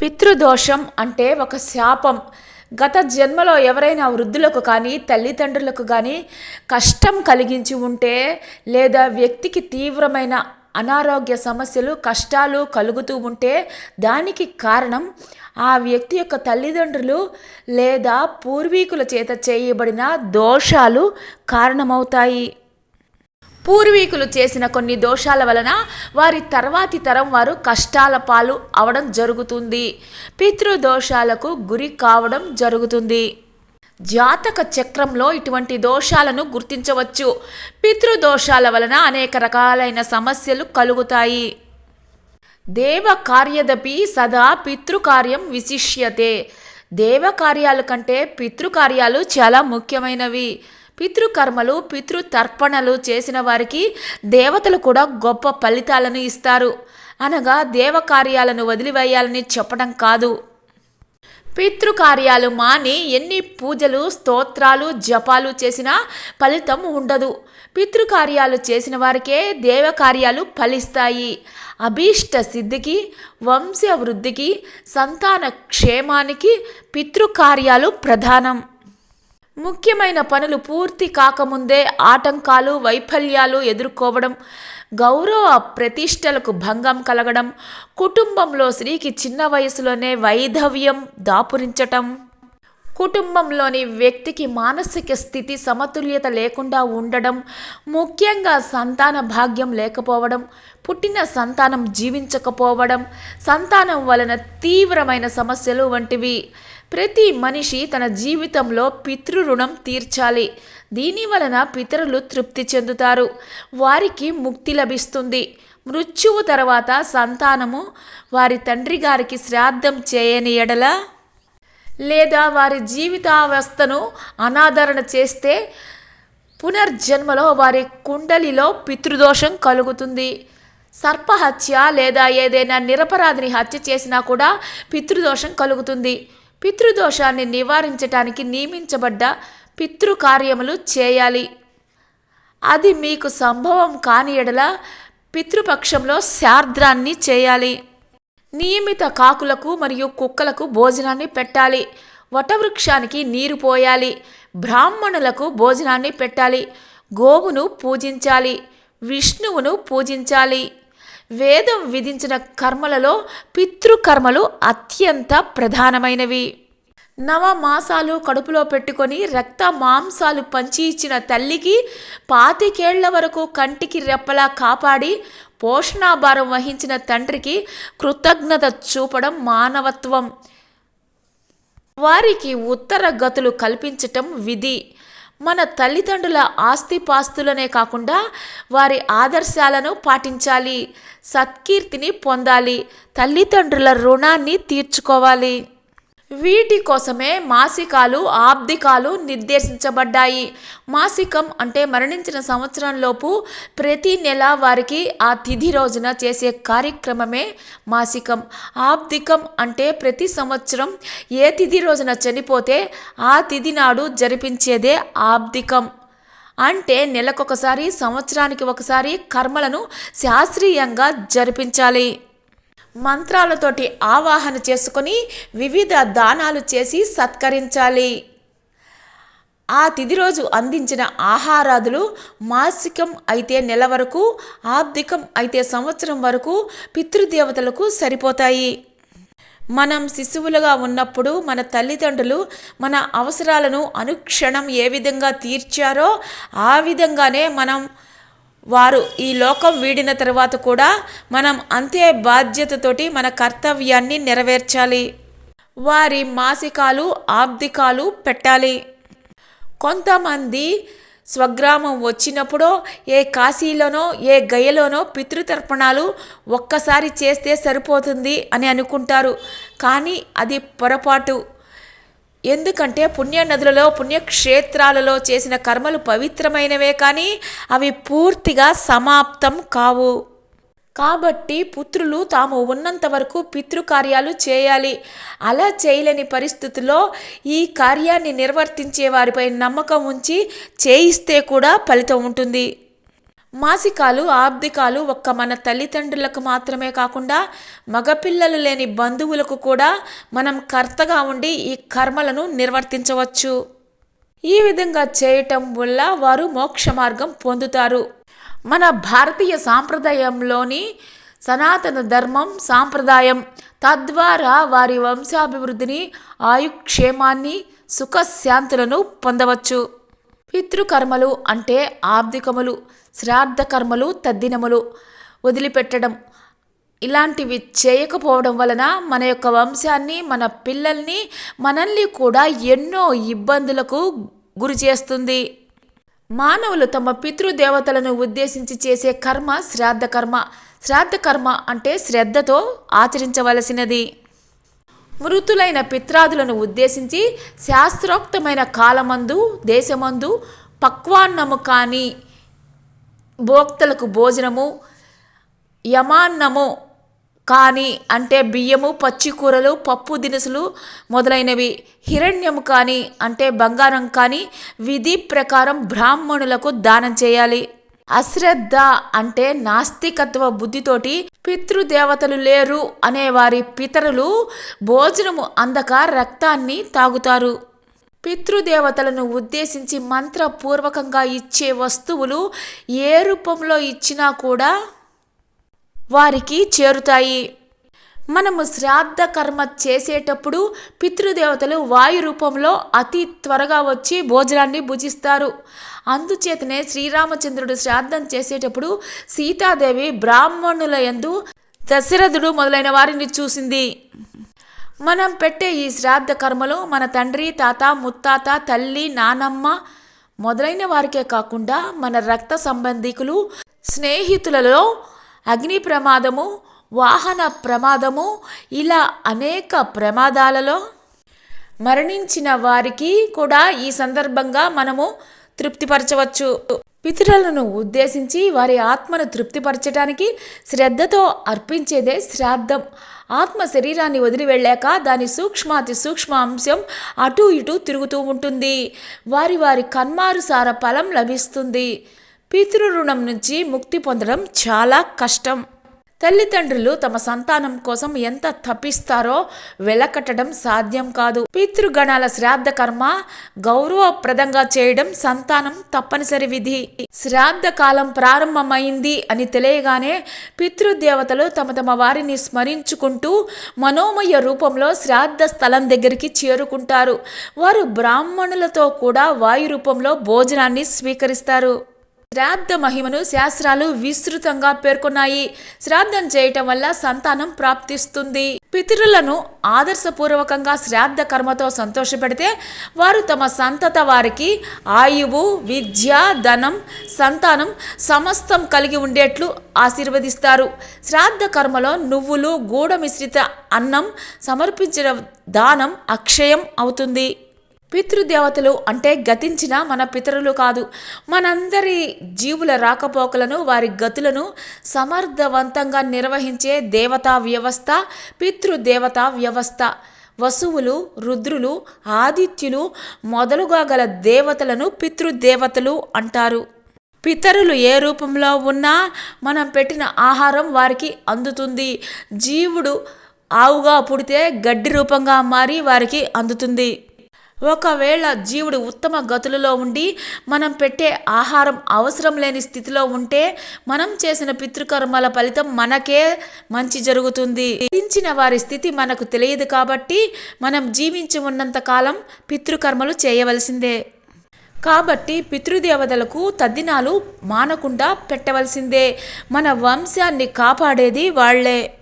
పితృదోషం అంటే ఒక శాపం. గత జన్మలో ఎవరైనా వృద్ధులకు కానీ తల్లిదండ్రులకు కానీ కష్టం కలిగించి ఉంటే లేదా వ్యక్తికి తీవ్రమైన అనారోగ్య సమస్యలు కష్టాలు కలుగుతూ ఉంటే దానికి కారణం ఆ వ్యక్తి యొక్క తల్లిదండ్రులు లేదా పూర్వీకుల చేత చేయబడిన దోషాలు కారణమవుతాయి. పూర్వీకులు చేసిన కొన్ని దోషాల వలన వారి తర్వాతి తరం వారు కష్టాల పాలు అవడం జరుగుతుంది. పితృదోషాలకు గురి కావడం జరుగుతుంది. జాతక చక్రంలో ఇటువంటి దోషాలను గుర్తించవచ్చు. పితృదోషాల వలన అనేక రకాలైన సమస్యలు కలుగుతాయి. దేవ కార్యదపి సదా పితృకార్యం విశిష్యతే. దేవ కార్యాలు కంటే పితృకార్యాలు చాలా ముఖ్యమైనవి. పితృకర్మలు పితృతర్పణలు చేసిన వారికి దేవతలు కూడా గొప్ప ఫలితాలను ఇస్తారు. అనగా దేవకార్యాలను వదిలివేయాలని చెప్పడం కాదు. పితృకార్యాలు మాని ఎన్ని పూజలు స్తోత్రాలు జపాలు చేసినా ఫలితం ఉండదు. పితృకార్యాలు చేసిన వారికే దేవకార్యాలు ఫలిస్తాయి. అభీష్ట సిద్ధికి వంశవృద్ధికి సంతాన క్షేమానికి పితృకార్యాలు ప్రధానం. ముఖ్యమైన పనులు పూర్తి కాకముందే ఆటంకాలు వైఫల్యాలు ఎదుర్కోవడం గౌరవ ప్రతిష్టలకు భంగం కలగడం కుటుంబంలో స్త్రీకి చిన్న వయసులోనే వైధవ్యం దాపురించటం. కుటుంబంలోని వ్యక్తికి మానసిక స్థితి సమతుల్యత లేకుండా ఉండడం ముఖ్యంగా సంతాన భాగ్యం లేకపోవడం పుట్టిన సంతానం జీవించకపోవడం సంతానం వలన తీవ్రమైన సమస్యలు వంటివి. ప్రతి మనిషి తన జీవితంలో పితృ రుణం తీర్చాలి. దీని వలన పితరులు తృప్తి చెందుతారు. వారికి ముక్తి లభిస్తుంది. మృత్యువు తర్వాత సంతానము. వారి తండ్రి గారికి శ్రాద్ధం చేయని ఎడల లేదా వారి జీవితావస్థను అనాదరణ చేస్తే పునర్జన్మలో వారి కుండలిలో పితృదోషం కలుగుతుంది. సర్పహత్య లేదా ఏదైనా నిరపరాధిని హత్య చేసినా కూడా పితృదోషం కలుగుతుంది. పితృదోషాన్ని నివారించటానికి నియమించబడ్డ పితృకార్యములు చేయాలి. అది మీకు సంభవం కాని ఎడల పితృపక్షంలో శార్ద్రాన్ని చేయాలి. నియమిత కాకులకు మరియు కుక్కలకు భోజనాన్ని పెట్టాలి. వటవృక్షానికి నీరు పోయాలి. బ్రాహ్మణులకు భోజనాన్ని పెట్టాలి. గోవును పూజించాలి. విష్ణువును పూజించాలి. వేదం విధించిన కర్మలలో పితృకర్మలు అత్యంత ప్రధానమైనవి. నవ మాసాలు కడుపులో పెట్టుకొని రక్త మాంసాలు పంచి ఇచ్చిన తల్లికి పాతికేళ్ళ వరకు కంటికి రెప్పలా కాపాడి పోషణాభారం వహించిన తండ్రికి కృతజ్ఞత చూపడం మానవత్వం. వారికి ఉత్తర గతులు కల్పించటం విధి. మన తల్లిదండ్రుల ఆస్తిపాస్తులనే కాకుండా వారి ఆదర్శాలను పాటించాలి. సత్కీర్తిని పొందాలి. తల్లిదండ్రుల రుణాన్ని తీర్చుకోవాలి. వీటి కోసమే మాసికాలు ఆబ్దికాలు నిర్దేశించబడ్డాయి. మాసికం అంటే మరణించిన సంవత్సరంలోపు ప్రతి నెల వారికి ఆ తిథి రోజున చేసే కార్యక్రమమే మాసికం. ఆబ్దికం అంటే ప్రతి సంవత్సరం ఏ తిథి రోజున చనిపోతే ఆ తిథి నాడు జరిపించేదే ఆబ్దికం. అంటే నెలకొకసారి సంవత్సరానికి ఒకసారి కర్మలను శాస్త్రీయంగా జరిపించాలి. మంత్రాలతోటి ఆవాహన చేసుకొని వివిధ దానాలు చేసి సత్కరించాలి. ఆ తిది రోజు అందించిన ఆహారాదులు మాసికం అయితే నెల వరకు ఆర్థికం అయితే సంవత్సరం వరకు పితృదేవతలకు సరిపోతాయి. మనం శిశువులుగా ఉన్నప్పుడు మన తల్లిదండ్రులు మన అవసరాలను అనుక్షణం ఏ విధంగా తీర్చారో ఆ విధంగానే మనం వారు ఈ లోకం వీడిన తర్వాత కూడా మనం అంతే బాధ్యతతోటి మన కర్తవ్యాన్ని నెరవేర్చాలి. వారి మాసికాలు ఆబ్దికాలు పెట్టాలి. కొంతమంది స్వగ్రామం వచ్చినప్పుడో ఏ కాశీలోనో ఏ గయలోనో పితృతర్పణాలు ఒక్కసారి చేస్తే సరిపోతుంది అని అనుకుంటారు. కానీ అది పొరపాటు. ఎందుకంటే పుణ్యనదులలో పుణ్యక్షేత్రాలలో చేసిన కర్మలు పవిత్రమైనవే కానీ అవి పూర్తిగా సమాప్తం కావు. కాబట్టి పుత్రులు తాము ఉన్నంత వరకు పితృకార్యాలు చేయాలి. అలా చేయలేని పరిస్థితుల్లో ఈ కార్యాన్ని నిర్వర్తించే వారిపై నమ్మకం ఉంచి చేయిస్తే కూడా ఫలితం ఉంటుంది. మాసికాలు ఆబ్దికాలు ఒక్క మన తల్లిదండ్రులకు మాత్రమే కాకుండా మగపిల్లలు లేని బంధువులకు కూడా మనం కర్తగా ఉండి ఈ కర్మలను నిర్వర్తించవచ్చు. ఈ విధంగా చేయటం వల్ల వారు మోక్ష మార్గం పొందుతారు. మన భారతీయ సాంప్రదాయంలోని సనాతన ధర్మం సాంప్రదాయం తద్వారా వారి వంశాభివృద్ధిని ఆయుక్షేమాన్ని సుఖశాంతులను పొందవచ్చు. పితృకర్మలు అంటే ఆబ్దికములు. శ్రాద్ధ కర్మలు తద్దినములు వదిలిపెట్టడం. ఇలాంటివి చేయకపోవడం వలన మన యొక్క వంశాన్ని మన పిల్లల్ని మనల్ని కూడా ఎన్నో ఇబ్బందులకు గురి చేస్తుంది. మానవులు తమ పితృదేవతలను ఉద్దేశించి చేసే కర్మ శ్రాద్ధ కర్మ. శ్రాద్ధ కర్మ అంటే శ్రద్ధతో ఆచరించవలసినది. మృతులైన పిత్రాదులను ఉద్దేశించి శాస్త్రోక్తమైన కాలమందు దేశమందు పక్వాన్నము కానీ భోక్తలకు భోజనము యమాన్నము కానీ అంటే బియ్యము పచ్చి కూరలు పప్పు దినుసులు మొదలైనవి. హిరణ్యము కానీ అంటే బంగారం కానీ విధి ప్రకారం బ్రాహ్మణులకు దానం చేయాలి. అశ్రద్ధ అంటే నాస్తికత్వ బుద్ధితోటి పితృదేవతలు లేరు అనే వారి పితరులు భోజనము అందక రక్తాన్ని తాగుతారు. పితృదేవతలను ఉద్దేశించి మంత్రపూర్వకంగా ఇచ్చే వస్తువులు ఏ రూపంలో ఇచ్చినా కూడా వారికి చేరుతాయి. మనము శ్రాద్ధ కర్మ చేసేటప్పుడు పితృదేవతలు వాయు రూపంలో అతి త్వరగా వచ్చి భోజనాన్ని భుజిస్తారు. అందుచేతనే శ్రీరామచంద్రుడు శ్రాద్ధం చేసేటప్పుడు సీతాదేవి బ్రాహ్మణుల యందు దశరథుడు మొదలైన వారిని చూసింది. మనం పెట్టే ఈ శ్రాద్ధ కర్మలు మన తండ్రి తాత ముత్తాత తల్లి నానమ్మ మొదలైన వారికే కాకుండా మన రక్త సంబంధికులు స్నేహితులలో అగ్ని ప్రమాదము వాహన ప్రమాదము ఇలా అనేక ప్రమాదాలలో మరణించిన వారికి కూడా ఈ సందర్భంగా మనము తృప్తిపరచవచ్చు. పితరులను ఉద్దేశించి వారి ఆత్మను తృప్తిపరచడానికి శ్రద్ధతో అర్పించేదే శ్రాద్ధం. ఆత్మ శరీరాన్ని వదిలి వెళ్ళాక దాని సూక్ష్మాతి సూక్ష్మ అంశం అటు ఇటు తిరుగుతూ ఉంటుంది. వారి వారి కన్మారుసార ఫలం లభిస్తుంది. పితృ రుణం నుంచి ముక్తి పొందడం చాలా కష్టం. తల్లిదండ్రులు తమ సంతానం కోసం ఎంత తప్పిస్తారో వెలకట్టడం సాధ్యం కాదు. పితృగణాల శ్రాద్ధ కర్మ గౌరవప్రదంగా చేయడం సంతానం తప్పనిసరి విధి. శ్రాద్ధ కాలం ప్రారంభమైంది అని తెలియగానే పితృదేవతలు తమ తమ వారిని స్మరించుకుంటూ మనోమయ రూపంలో శ్రాద్ధ స్థలం దగ్గరికి చేరుకుంటారు. వారు బ్రాహ్మణులతో కూడా వాయు రూపంలో భోజనాన్ని స్వీకరిస్తారు. శ్రాద్ధ మహిమను శాస్త్రాలు విస్తృతంగా పేర్కొన్నాయి. శ్రాద్ధం చేయటం వల్ల సంతానం ప్రాప్తిస్తుంది. పితరులను ఆదర్శపూర్వకంగా శ్రాద్ధ కర్మతో సంతోషపెడితే వారు తమ సంతత వారికి ఆయువు విద్య ధనం సంతానం సమస్తం కలిగి ఉండేట్లు ఆశీర్వదిస్తారు. శ్రాద్ధ కర్మలో నువ్వులు గూఢమిశ్రిత అన్నం సమర్పించిన దానం అక్షయం అవుతుంది. పితృదేవతలు అంటే గతించిన మన పితరులు కాదు. మనందరి జీవుల రాకపోకలను వారి గతులను సమర్థవంతంగా నిర్వహించే దేవతా వ్యవస్థ పితృదేవతా వ్యవస్థ. వసువులు రుద్రులు ఆదిత్యులు మొదలుగా గల దేవతలను పితృదేవతలు అంటారు. పితరులు ఏ రూపంలో ఉన్నా మనం పెట్టిన ఆహారం వారికి అందుతుంది. జీవుడు ఆవుగా పుడితే గడ్డి రూపంగా మారి వారికి అందుతుంది. ఒకవేళ జీవుడు ఉత్తమ గతులలో ఉండి మనం పెట్టే ఆహారం అవసరం లేని స్థితిలో ఉంటే మనం చేసిన పితృకర్మల ఫలితం మనకే మంచి జరుగుతుంది. జీవించిన వారి స్థితి మనకు తెలియదు కాబట్టి మనం జీవించి ఉన్నంత కాలం పితృకర్మలు చేయవలసిందే. కాబట్టి పితృదేవతలకు తద్దినాలు మానకుండా పెట్టవలసిందే. మన వంశాన్ని కాపాడేది వాళ్ళే.